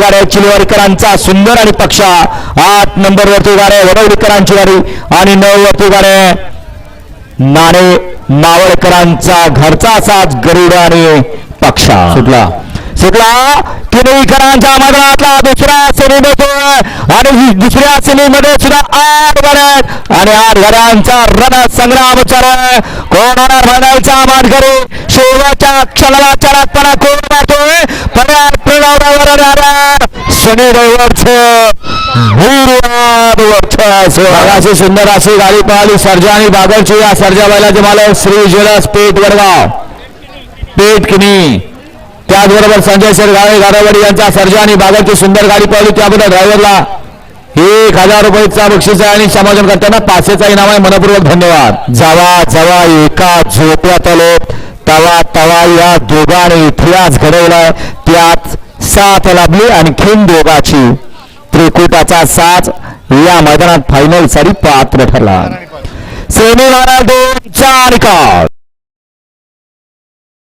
गाड्या चिलवाडीकरांचा सुंदर आणि पक्षा. आठ नंबर वरती गाड्या वडवलीकरांची गाडी. आणि नऊ वरती गाड्या नाणे मावळकरांचा घरचा साज गरुड आणि पक्षा. सुटला. सुटला. किनईकरांच्या मैदानातला दुसरा सेमीमध्ये आणि दुसऱ्या सेमीमध्ये सुद्धा आठ गाड्या आणि आठ गाड्यांचा रण संग्राम चालू आहे. कोण होणार मैदानाचा मानकरी शेवटच्या क्षणाला चढतपणा कोण मारतोय? पर्याय शनी अशी सुंदर अशी गाडी पळाली सर्जा आणि बागलची. या सर्जा बैलाचे मालक श्री ज्वेलर्स पेठ वडगाव. पेठ किनी त्याचबरोबर संजय शेठ गाळे गारावाडी यांचा सर्जा आणि बागलची सुंदर गाडी पळाली. त्याबद्दल ड्रायव्हरला एक हजार रुपयाचा बक्षीस आहे आणि समाधान करताना पाचशेचा इनाम आहे. मनपूर्वक धन्यवाद. जावा जावा एका झोप्यात आलो तवा तवा या दोघांनी इतिहास घडवलाय. त्यात साथ लाभली आणखीन दोघाची. त्रिकुटाचा साथ या मैदानात फायनलसाठी पात्र ठरला. सेमी दोन चार निकाल